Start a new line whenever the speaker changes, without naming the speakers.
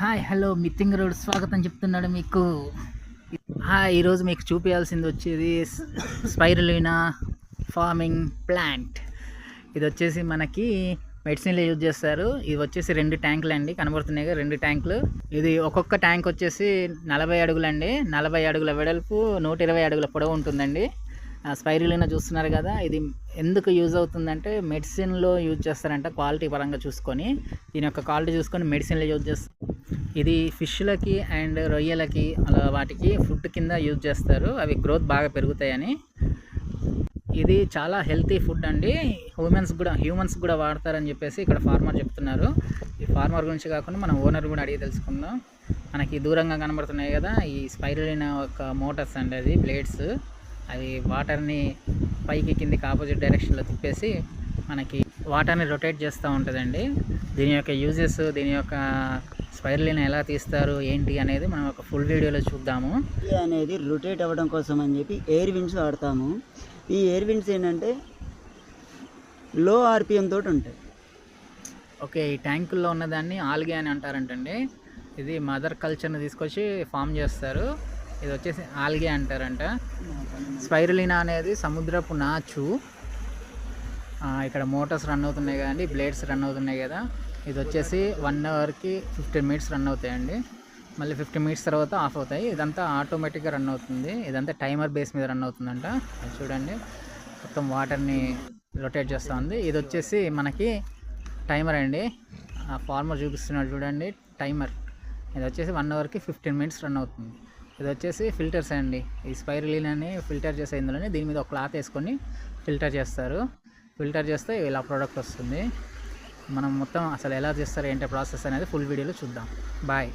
Hi hello మిత్తింగ్ road స్వాగతం చెప్తున్నాడు మీకు. హాయ్ ఈరోజు మీకు చూపించాల్సింది వచ్చేది స్పైరులినా ఫార్మింగ్ ప్లాంట్. ఇది వచ్చేసి మనకి మెడిసిన్లో యూజ్ చేస్తారు. ఇది వచ్చేసి రెండు ట్యాంకులు అండి కనబడుతున్నాయి కదా రెండు ట్యాంకులు. ఇది ఒక్కొక్క ట్యాంక్ వచ్చేసి నలభై అడుగులండి. నలభై అడుగుల వెడల్పు నూట ఇరవై అడుగుల పొడవు ఉంటుందండి. స్పైరులినా చూస్తున్నారు కదా ఇది ఎందుకు యూజ్ అవుతుందంటే మెడిసిన్లో యూజ్ చేస్తారంట క్వాలిటీ పరంగా చూసుకొని. దీని యొక్క క్వాలిటీ చూసుకొని మెడిసిన్లో యూజ్ చేస్తారు ఇది ఫిష్లకి అండ్ రొయ్యలకి అలా వాటికి ఫుడ్ కింద యూజ్ చేస్తారు. అవి గ్రోత్ బాగా పెరుగుతాయని. ఇది చాలా హెల్తీ ఫుడ్ అండి. హ్యూమన్స్ కూడా హ్యూమన్స్ కూడా వాడతారని చెప్పేసి ఇక్కడ ఫార్మర్ చెప్తున్నారు. ఈ ఫార్మర్ గురించి కాకుండా మన ఓనర్ కూడా అడిగి తెలుసుకుందాం. మనకి దూరంగా కనబడుతున్నాయి కదా ఈ స్పైరలిన ఒక మోటార్స్ అండి అది బ్లేడ్స్. అవి వాటర్ని పైకి కిందికి ఆపోజిట్ డైరెక్షన్లో తిప్పేసి మనకి వాటర్ని రొటేట్ చేస్తూ ఉంటుందండి. దీని యొక్క యూజెస్ దీని యొక్క స్పైరలిన ఎలా తీస్తారు ఏంటి అనేది మనం ఒక ఫుల్ వీడియోలో చూద్దాము.
ఇది అనేది రొటేట్ అవ్వడం కోసం అని చెప్పి ఎయిర్ విండ్స్ వాడతాము. ఈ ఎయిర్ విండ్స్ ఏంటంటే లో ఆర్పిఎం తోటి ఉంటాయి.
ఓకే ఈ ట్యాంకుల్లో ఉన్నదాన్ని ఆల్గే అని అంటారంటండి. ఇది మదర్ కల్చర్ని తీసుకొచ్చి ఫామ్ చేస్తారు. ఇది వచ్చేసి ఆల్గే అంటారంట. స్పైరులినా అనేది సముద్రపు నాచు. ఇక్కడ మోటార్స్ రన్ అవుతున్నాయి కదండి బ్లేడ్స్ రన్ అవుతున్నాయి కదా. ఇది వచ్చేసి వన్ అవర్కి ఫిఫ్టీన్ మినిట్స్ రన్ అవుతాయండి. మళ్ళీ ఫిఫ్టీన్ మినిట్స్ తర్వాత ఆఫ్ అవుతాయి. ఇదంతా ఆటోమేటిక్గా రన్ అవుతుంది. ఇదంతా టైమర్ బేస్ మీద రన్ అవుతుందంట. అది చూడండి. మొత్తం వాటర్ని రొటేట్ చేస్తూ ఉంది ఇది వచ్చేసి మనకి టైమర్ అండి. ఆ ఫార్మర్ చూపిస్తున్నాడు చూడండి. టైమర్ ఇది వచ్చేసి వన్ అవర్కి ఫిఫ్టీన్ మినిట్స్ రన్ అవుతుంది. ఇది వచ్చేసి ఫిల్టర్స్ అండి. ఈ స్పైరలిన్ అని ఫిల్టర్ చేసే ఇందులోనే దీని మీద ఒక క్లాత్ వేసుకొని ఫిల్టర్ చేస్తారు. ఫిల్టర్ చేస్తే ఇలా ప్రోడక్ట్ వస్తుంది. మనం మొత్తం అసలు ఎలా చేస్తారు ఏంటి ప్రాసెస్ అనేది ఫుల్ వీడియోలో చూద్దాం. బాయ్